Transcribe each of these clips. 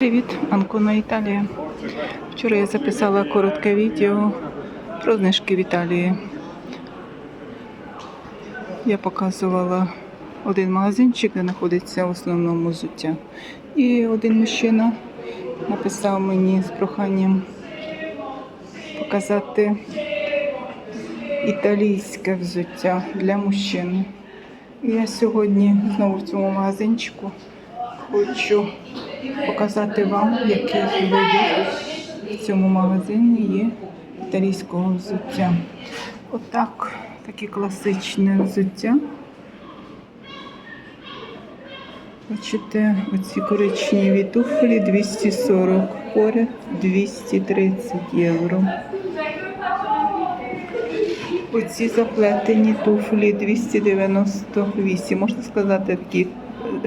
Привіт, Анкона Італія. Вчора я записала коротке відео про знижки в Італії. Я показувала один магазинчик, де знаходиться в основному взуття. І один мужчина написав мені з проханням показати італійське взуття для мужчин. І я сьогодні знову в цьому магазинчику хочу показати вам, який вибір в цьому магазині є італійського взуття. Отак, таке класичне взуття. Бачите, оці коричневі туфлі 240, поряд 230 євро. Оці заплетені туфлі 298. Можна сказати, такі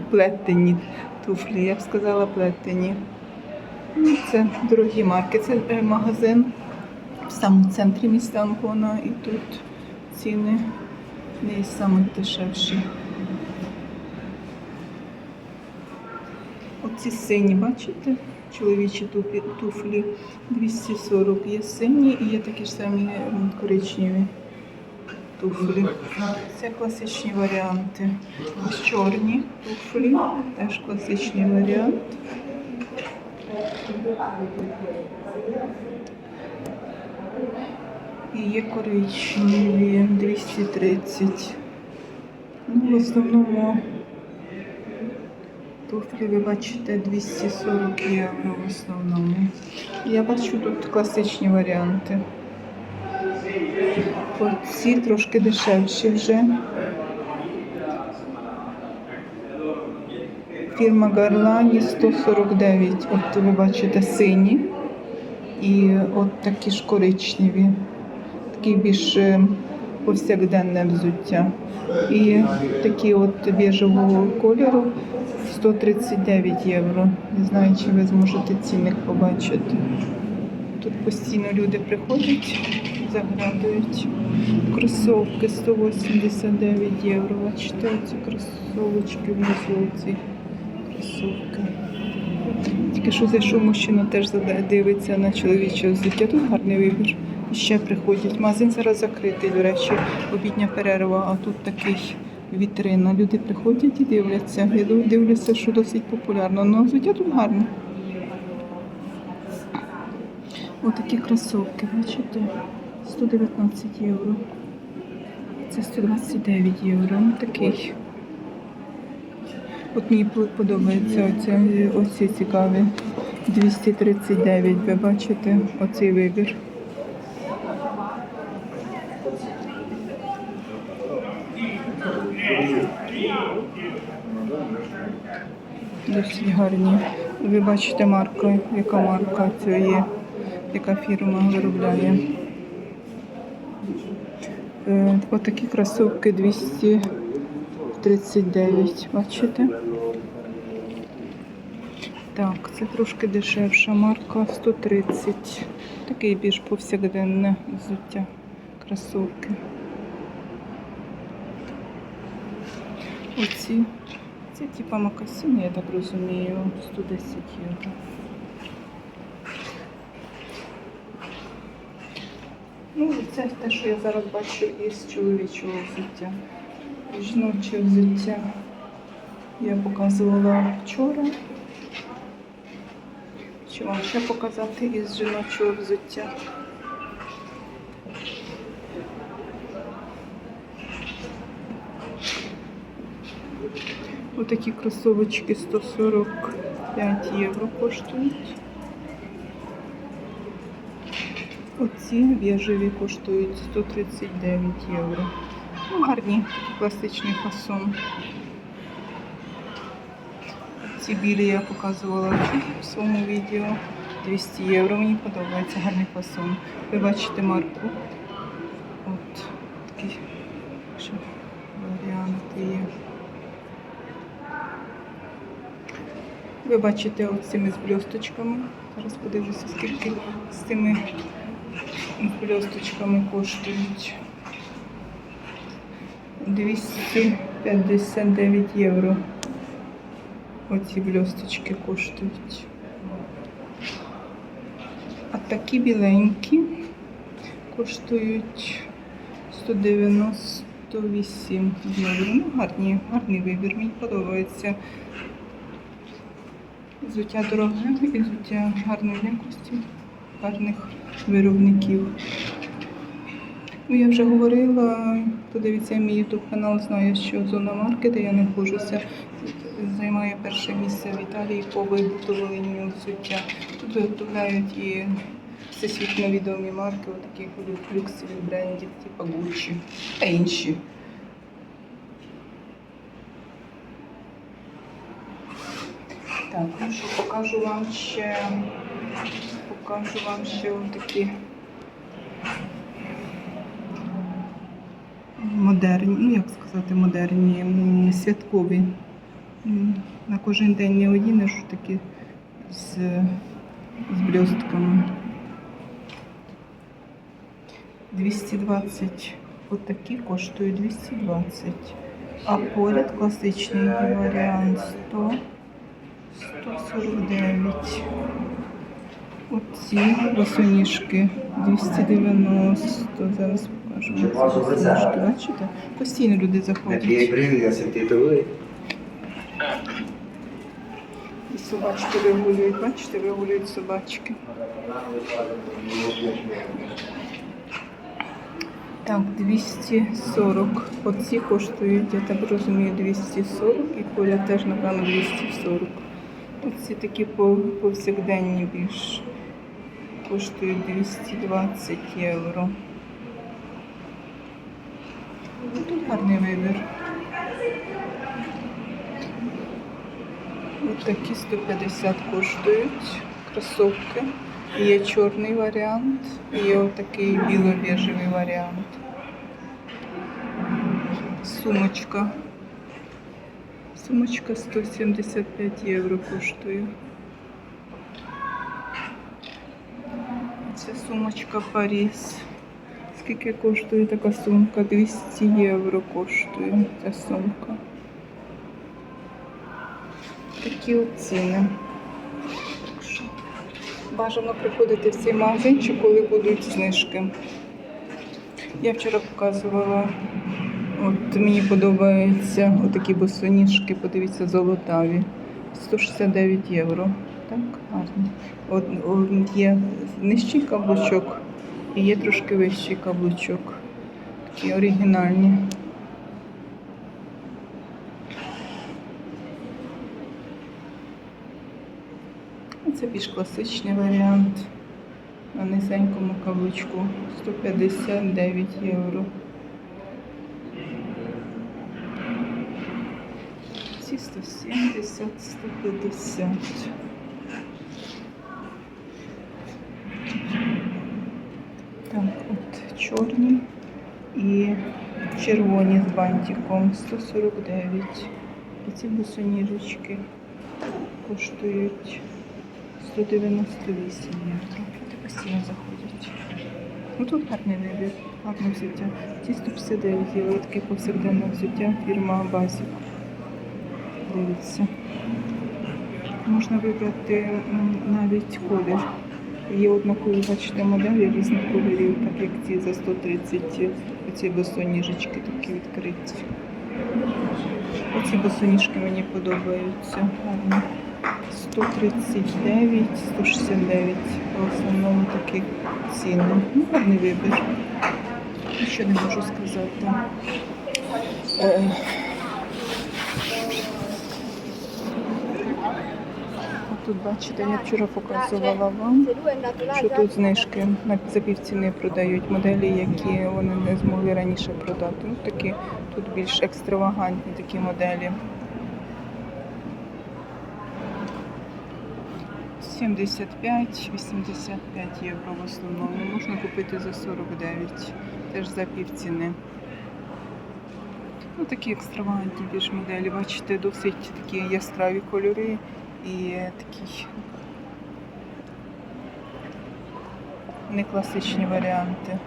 плетені туфлі. Я б сказала плетені. Це дорогі марки. Це е, магазин в самому центрі міста Анкона. І тут ціни не дешевші. Оці сині, бачите? Чоловічі туфлі 240 є сині і є такі ж самі коричневі туфлі. Це класичні варіанти. Ось чорні туфлі, теж класичний варіант. І є коричневі 230. Ну, в основному туфлі ви бачите 240 євро в основному. Я бачу тут класичні варіанти. Оці трошки дешевші вже. Фірма Гарлані 149. От ви бачите сині. І от такі ж коричневі. Такі більш е, повсякденне взуття. І такі от біжевого кольору 139 євро. Не знаю, чи ви зможете цінник побачити. Тут постійно люди приходять, заглядують. Кросовки 189 євро. Бачите, ці кросовочки внизу ці кросовки. Тільки що зайшов мужчина, теж дивиться на чоловіче взуття. Тут гарний вибір. І ще приходять. Магазин зараз закритий, до речі, обідня перерва, а тут такий вітрина. Люди приходять і дивляться. Я дивлюся, що досить популярно. Ну, взуття тут гарне. Отакі кросовки, бачите? 119 євро. Це 129 євро. Такий. От мені подобається оце, оці цікаві. 239, ви бачите, оцей вибір. Досить гарні. Ви бачите марку, яка марка це є, яка фірма виробляє. Е, Отакі кросовки 239, бачите? Так, це трошки дешевша марка 130. Такий більш повсякденне взуття. Кросовки. Оці. Це типа макасини, я так розумію, 110 євро. Ну, це те, що я зараз бачу із чоловічого взуття. Жіноче взуття я показувала вчора. Чи вам ще показати із жіночого взуття? Отакі кросовочки 145 євро коштують. Оці біжеві коштують 139 євро. Ну, гарні, такий фасон. Ці білі я показувала в своєму відео. 200 євро. Мені подобається гарний фасон. Ви бачите марку. От такі ще варіанти є. Ви бачите от цими з бльосточками. Зараз подивлюся, скільки з цими з бльосточками коштують. 259 євро. Оці бльосточки коштують. А такі біленькі коштують 198 євро. Ну, гарні, гарний вибір, мені подобається. Взуття дороге і взуття гарної якості, гарних виробників. Ну, я вже говорила, хто дивиться мій YouTube канал, знає, що зона маркета я знаходжуся, займає перше місце в Італії по виготовленню взуття. Тут виготовляють і всесвітньо відомі марки, таких люксових брендів, типу Gucci та інші. Так, ну що, покажу вам ще, покажу вам ще такі модерні, ну як сказати, модерні, святкові. На кожен день не одінеш такі з, з блістками. 220. От такі коштують 220. А поряд класичний варіант 100, 149. Оці босоніжки 290. Зараз покажу. босоніжки. Бачите? Постійно люди заходять. І собачки вигулюють. Бачите, вигулюють собачки. Так, 240. Оці коштують, я так розумію, 240 і коля теж, напевно, 240. Оці такі повсякденні більш коштують 220 євро. Ну, Тут гарний вибір. Ось такі 150 коштують кросовки. Є чорний варіант, є отакий біло-бежевий варіант. Сумочка. Сумочка 175 євро коштує. Це сумочка Паріс. Скільки коштує така сумка? 200 євро коштує ця сумка. Такі ціни. Бажано приходити в цей магазинчик, коли будуть знижки. Я вчора показувала, от мені подобаються отакі босоніжки, подивіться, золотаві. 169 євро. Так, гарно. От, є нижчий каблучок і є трошки вищий каблучок. Такі оригінальні. Це більш класичний варіант. На низенькому каблучку 159 євро. Ці 170, 150. Так, от чорні і червоні з бантиком 149. І ці босоніжечки коштують 198 євро. Люди постійно заходять. Ну тут гарний вибір, гарне взуття. Ті 159 євро, таке повсякденне взуття, фірма Базік. Дивіться. Можна вибрати навіть колір. Є однакові, бачите, моделі різних кольорів, так як ці за 130, оці босоніжечки такі відкриті. Оці босоніжки мені подобаються. Гарні. 139, 169. В основному такі ціни. Ну, гарний вибір. Що не можу сказати. Е, Тут бачите, я вчора показувала вам, що тут знижки на за півціни продають моделі, які вони не змогли раніше продати. Ну, такі тут більш екстравагантні такі моделі. 75-85 євро в основному. Можна купити за 49, теж за півціни. Ну, такі екстравагантні більш моделі. Бачите, досить такі яскраві кольори і такі не класичні варіанти.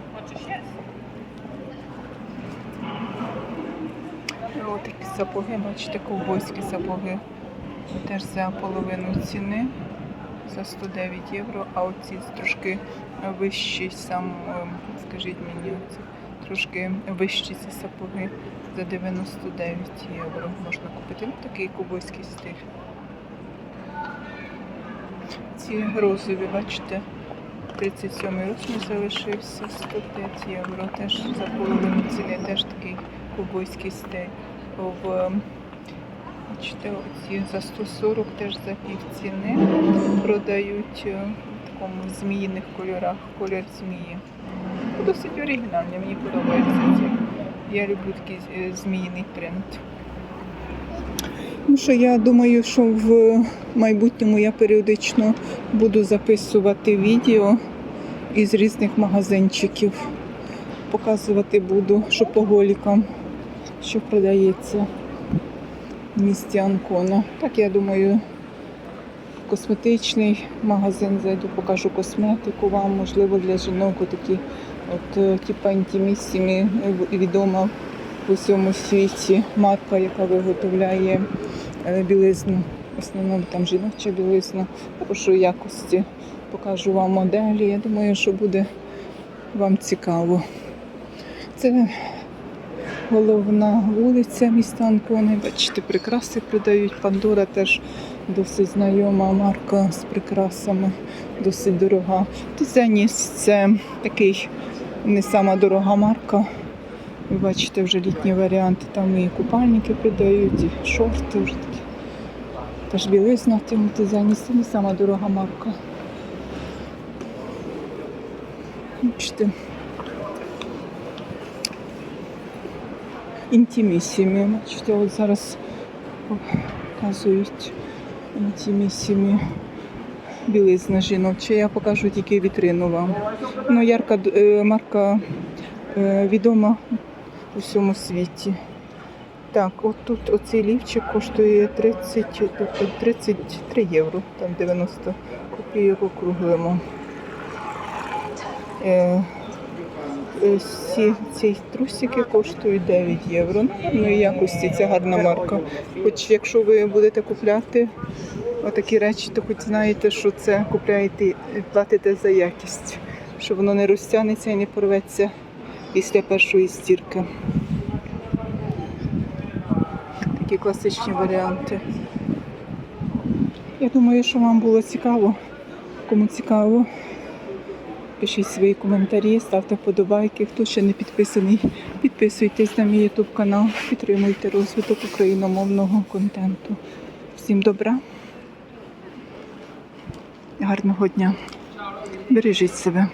Ось такі сапоги, бачите, ковбойські сапоги. Теж за половину ціни. за 109 євро, а оці трошки вищі сам, ем, скажіть мені, оці трошки вищі ці сапоги за 99 євро можна купити. Ну, такий кубойський стиль. Ці розові, бачите, 37 розмір залишився 105 євро. Теж за половину ціни, теж такий кубойський стиль. В, бачите, оці за 140 теж за пів ціни продають е, в такому зміїних кольорах, колір змії. Досить оригінальні, мені подобається ці. Я люблю такий е, зміїний принт. Ну що я думаю, що в майбутньому я періодично буду записувати відео із різних магазинчиків. Показувати буду шопоголікам, що продається в місті Анкона. Так я думаю, в косметичний магазин зайду, покажу косметику вам, можливо, для жінок такі от е, типа інтімісімі е, відома в усьому світі марка, яка виготовляє білизну. В основному там жіноча білизна, хорошої якості. Покажу вам моделі. Я думаю, що буде вам цікаво. Це головна вулиця міста Анкони. Бачите, прикраси продають. Пандора теж досить знайома марка з прикрасами, досить дорога. Тизеніс це такий не сама дорога марка. Ви бачите вже літні варіанти. Там і купальники продають, і шорти вже такі. Теж білизна в цьому дизайні, це не сама дорога марка. Бачите. Інтімісімі. Бачите, от зараз показують інтімісімі білизна жіноча. Я покажу тільки вітрину вам. Ну, ярка е, марка е, відома у всьому світі. Так, от тут оцей лівчик коштує 30, тобто 33 євро, там 90 копійок округлимо. Е, е, ці, ці трусики коштують 9 євро. Ну, гарної якості, це гарна марка. Хоч якщо ви будете купляти отакі речі, то хоч знаєте, що це купляєте і платите за якість, що воно не розтягнеться і не порветься після першої стірки. Такі класичні варіанти. Я думаю, що вам було цікаво. Кому цікаво, пишіть свої коментарі, ставте вподобайки. Хто ще не підписаний, підписуйтесь на мій YouTube канал, підтримуйте розвиток україномовного контенту. Всім добра, гарного дня. Бережіть себе.